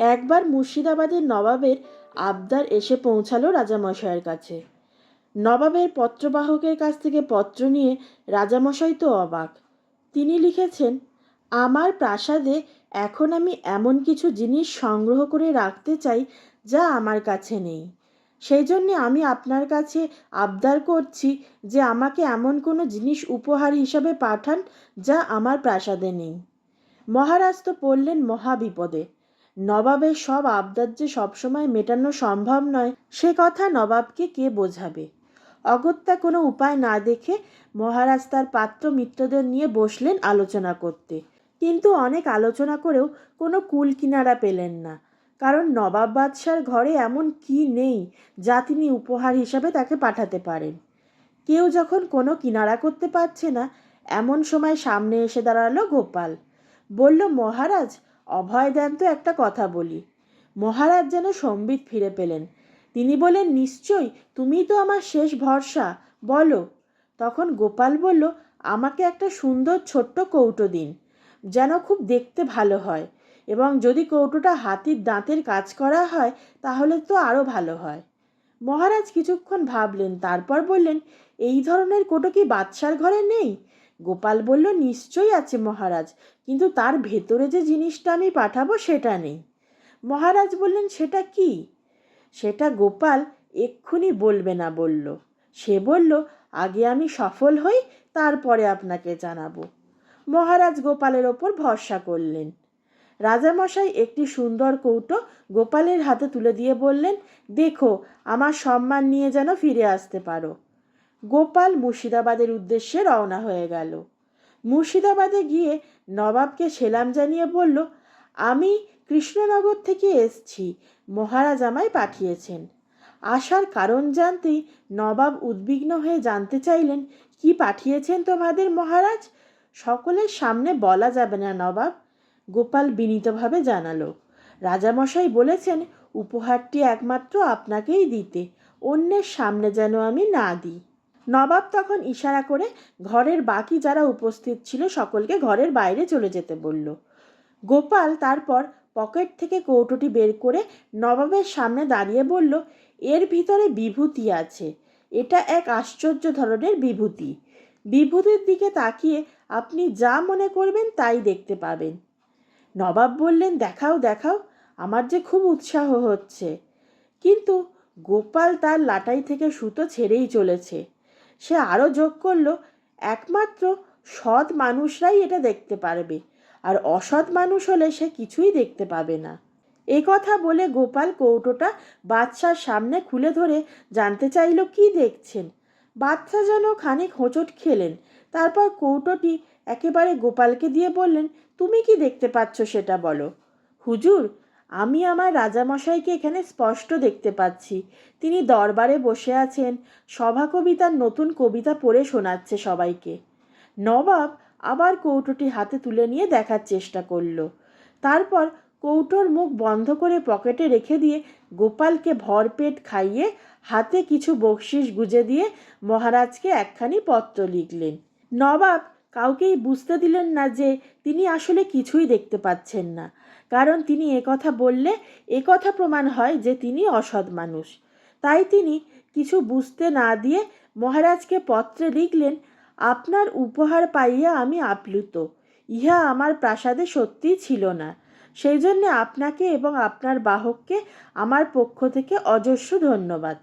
একবার মুর্শিদাবাদের নবাবের আবদার এসে পৌঁছালো রাজামশাইয়ের কাছে। নবাবের পত্রবাহকের কাছ থেকে পত্র নিয়ে রাজামশাই তো অবাক। তিনি লিখেছেন, আমার প্রাসাদে এখন আমি এমন কিছু জিনিস সংগ্রহ করে রাখতে চাই যা আমার কাছে নেই। সেই জন্যে আমি আপনার কাছে আবদার করছি যে আমাকে এমন কোনো জিনিস উপহার হিসাবে পাঠান যা আমার প্রাসাদে নেই। মহারাজ তো পড়লেন মহাবিপদে। নবাবের সব আবদার যে সবসময় মেটানো সম্ভব নয়, সে কথা নবাবকে কে বোঝাবে? অগত্যা কোনো উপায় না দেখে মহারাজ তার পাত্র মিত্রদের নিয়ে বসলেন আলোচনা করতে। কিন্তু অনেক আলোচনা করেও কোনো কুল কিনারা পেলেন না। কারণ নবাব বাদশার ঘরে এমন কি নেই যা তিনি উপহার হিসাবে তাকে পাঠাতে পারেন। কেউ যখন কোনো কিনারা করতে পারছে না, এমন সময় সামনে এসে দাঁড়াল গোপাল। বলল, মহারাজ অভয় দেন তো একটা কথা বলি। মহারাজ যেন সম্বিত ফিরে পেলেন। তিনি বলেন নিশ্চয় তুমি তো আমার শেষ ভরসা, বলো। তখন গোপাল বলল, আমাকে একটা সুন্দর ছোট্ট কৌটো দিন, যেন খুব দেখতে ভালো হয়, এবং যদি কৌটোটা হাতির দাঁতের কাজ করা হয়, তাহলে তো আরও ভালো হয়। মহারাজ কিছুক্ষণ ভাবলেন, তারপর বললেন, এই ধরনের কোটো কি বাদশার ঘরে নেই? গোপাল বলল, নিশ্চয়ই আছে মহারাজ, কিন্তু তার ভেতরে যে জিনিসটা আমি পাঠাবো সেটা নেই। মহারাজ বললেন, সেটা কি? সেটা গোপাল এক্ষুনি বলবে না, বলল। সে বলল, আগে আমি সফল হই, তারপরে আপনাকে জানাব। মহারাজ গোপালের ওপর ভরসা করলেন। রাজামশাই একটি সুন্দর কৌটো গোপালের হাতে তুলে দিয়ে বললেন, দেখো, আমার সম্মান নিয়ে যেন ফিরে আসতে পারো। গোপাল মুর্শিদাবাদের উদ্দেশ্যে রওনা হয়ে গেল। মুর্শিদাবাদে গিয়ে নবাবকে সেলাম জানিয়ে বলল, আমি কৃষ্ণনগর থেকে এসছি, মহারাজ আমায় পাঠিয়েছেন। আসার কারণ জানতেই নবাব উদ্বিগ্ন হয়ে জানতে চাইলেন, কি পাঠিয়েছেন তোমাদের মহারাজ? সকলের সামনে বলা যাবে না নবাব। গোপাল বিনীতভাবে জানালো, রাজামশাই বলেছেন উপহারটি একমাত্র আপনাকেই দিতে, অন্যের সামনে যেন আমি না দিই। নবাব তখন ইশারা করে ঘরের বাকি যারা উপস্থিত ছিল সকলকে ঘরের বাইরে চলে যেতে বলল। গোপাল তারপর পকেট থেকে কৌটোটি বের করে নবাবের সামনে দাঁড়িয়ে বলল, এর ভিতরে বিভূতি আছে। এটা এক আশ্চর্য ধরনের বিভূতি। বিভূতির দিকে তাকিয়ে আপনি যা মনে করবেন তাই দেখতে পাবেন নবাব বললেন, দেখাও দেখাও, আমার যে খুব উৎসাহ হচ্ছে। কিন্তু গোপাল তার লাটাই থেকে সুতো ছেড়েই চলেছে। সে আরও যোগ করল, একমাত্র সৎ মানুষরাই এটা দেখতে পারবে, আর অসৎ মানুষ হলে সে কিছুই দেখতে পাবে না। এ কথা বলে গোপাল কৌটোটা বাদশার সামনে খুলে ধরে জানতে চাইল, কি দেখছেন? বাচ্চা যেন খানিক হোঁচট খেলেন, তারপর কৌটোটি একেবারে গোপালকে দিয়ে বললেন, তুমি কি দেখতে পাচ্ছ সেটা বলো। হুজুর আমি আমার রাজামশাইকে এখানে স্পষ্ট দেখতে পাচ্ছি। তিনি দরবারে বসে আছেন। সভা কবিতার নতুন কবিতা পড়ে শোনাচ্ছে সবাইকে। নবাব আবার কৌটোটি হাতে তুলে নিয়ে দেখার চেষ্টা করল। তারপর কৌটোর মুখ বন্ধ করে পকেটে রেখে দিয়ে গোপালকে ভরপেট খাইয়ে হাতে কিছু বকশিস গুজে দিয়ে মহারাজকে একখানি পত্র লিখলেন। নবাব কাউকেই বুঝতে দিলেন না যে তিনি আসলে কিছুই দেখতে পাচ্ছেন না। কারণ তিনি একথা বললে একথা প্রমাণ হয় যে তিনি অসৎ মানুষ। তাই তিনি কিছু বুঝতে না দিয়ে মহারাজকে পত্রে লিখলেন, আপনার উপহার পাইয়া আমি আপ্লুত। ইহা আমার প্রাসাদে সত্যিই ছিল না। সেই জন্যে আপনাকে এবং আপনার বাহককে আমার পক্ষ থেকে অজস্র ধন্যবাদ।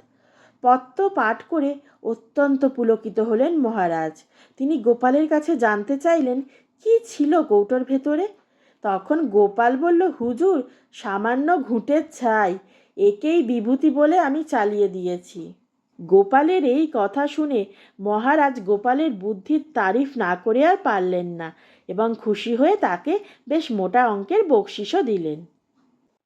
পত্র পাঠ করে অত্যন্ত পুলকিত হলেন মহারাজ। তিনি গোপালের কাছে জানতে চাইলেন, কি ছিল কৌটোর ভেতরে? তখন গোপাল বলল, হুজুর, সামান্য ঘুঁটের ছাই, একেই বিভূতি বলে আমি চালিয়ে দিয়েছি। গোপালের এই কথা শুনে মহারাজ গোপালের বুদ্ধির তারিফ না করে আর পারলেন না এবং খুশি হয়ে তাকে বেশ মোটা অঙ্কের বকশিসও দিলেন।